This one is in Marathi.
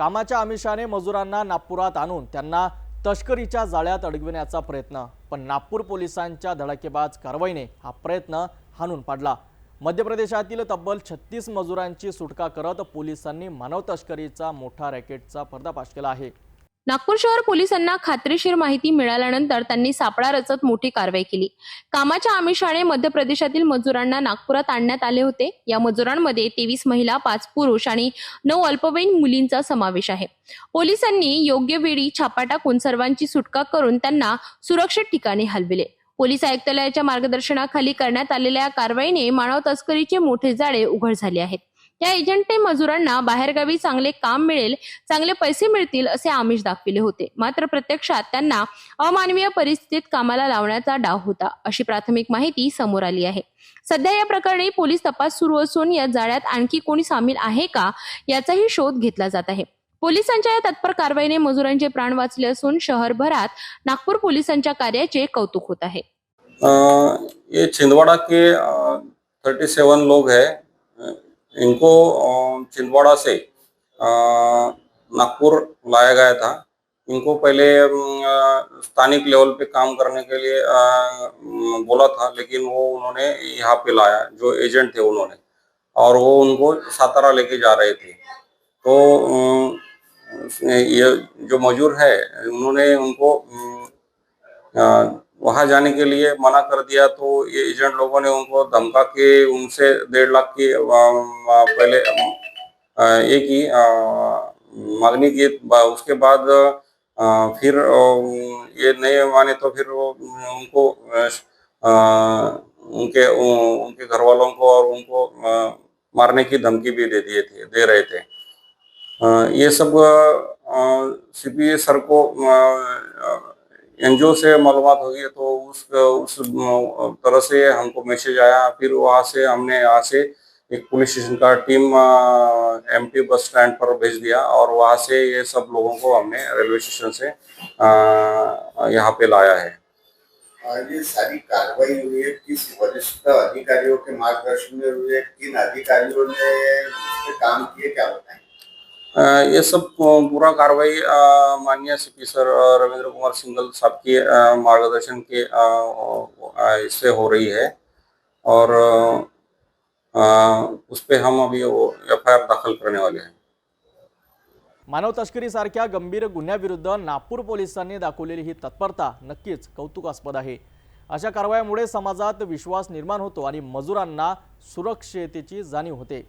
कामाच्या आमिषाने मजुरांना नागपुरात आणून त्यांना तस्करीच्या जाळ्यात अडकविण्याचा प्रयत्न पण नागपूर पोलिसांच्या धडाकेबाज कारवाईने हा प्रयत्न हाणून पाडला. मध्य प्रदेशातील तब्बल छत्तीस मजुरांची सुटका करत पोलिसांनी मानव तस्करीचा मोठा रॅकेटचा पर्दाफाश केला आहे. नागपूर शहर पोलिसांना खात्रीशीर माहिती मिळाल्यानंतर त्यांनी सापळा रचत मोठी कारवाई केली. कामाच्या आमिषाने मध्य प्रदेशातील मजुरांना नागपुरात आणण्यात आले होते. या मजुरांमध्ये तेवीस महिला पाच पुरुष आणि नऊ अल्पवयीन मुलींचा समावेश आहे. पोलिसांनी योग्य वेळी छापा टाकून सर्वांची सुटका करून त्यांना सुरक्षित ठिकाणी हलविले. पोलीस आयुक्तालयाच्या मार्गदर्शनाखाली करण्यात आलेल्या या कारवाईने मानव तस्करीचे मोठे जाळे उघड झाले आहेत. या एजंटने मजुरांना बाहेरगावी चांगले काम मिळेल चांगले पैसे मिळतील असे आमिष दाखविले होते. मात्र प्रत्यक्षात त्यांना अमानवीय परिस्थितीत कामाला लावण्याचा डाव होता अशी प्राथमिक माहिती समोर आली आहे. सध्या या प्रकरणी पोलीस तपास सुरू असून या जाळ्यात आणखी कोणी सामील आहे का याचाही शोध घेतला जात आहे. पोलिसांच्या या तत्पर कारवाईने मजुरांचे प्राण वाचले असून शहरभरात नागपूर पोलिसांच्या कार्याचे कौतुक होत आहे. ये छिंदवाड़ा के थर्टी सेवन लोग है इनको छिंदवाड़ा से नागपुर लाया गया था। इनको पहले स्थानिक लेवल पे काम करने के लिए बोला था, लेकिन वो उन्होंने यहाँ पे लाया, जो एजेंट थे उन्होंने, और वो उनको सातारा लेके जा रहे थे। तो ये जो मजूर है, उन्होंने उनको वहाँ जाने के लिए मना कर दिया तो ये एजेंट लोगों ने उनको धमका के उनसे डेढ़ लाख की पहले ये की मांगनी की। उसके बाद फिर ये नहीं माने तो फिर वो, उनको उनके उनके घर वालों को और उनको मारने की धमकी भी दे दिए थे, दे रहे थे। ये सब सीपी सर को एनजीओ से मालूमात होगी तो उस उस तरह से हमको मैसेज आया। फिर वहाँ से हमने यहाँ से एक पुलिस स्टेशन का टीम एमटी बस स्टैंड पर भेज दिया और वहाँ से ये सब लोगों को हमने रेलवे स्टेशन से यहाँ पे लाया है। ये सारी कार्रवाई हुई है, किस वरिष्ठ अधिकारियों के मार्गदर्शन में हुई है, किन अधिकारियों ने काम किए, क्या बताएँ? ये सब पूरा कार्रवाई माननीय सीपी सर रविंद्र कुमार सिंगल साहब के मार्गदर्शन के इससे हो रही है। और उस पर हम अभी वो एफ दाखल करने वाले हैं। मानव तस्करीसारख्या गंभीर गुन्ह्याविरुद्ध नागपूर पोलिसांनी दाखवलेली ही तत्परता नक्कीच कौतुकास्पद आहे. अशा कारवायामुळे समाजात विश्वास निर्माण होतो आणि मजुरांना सुरक्षिततेची जाणीव होते.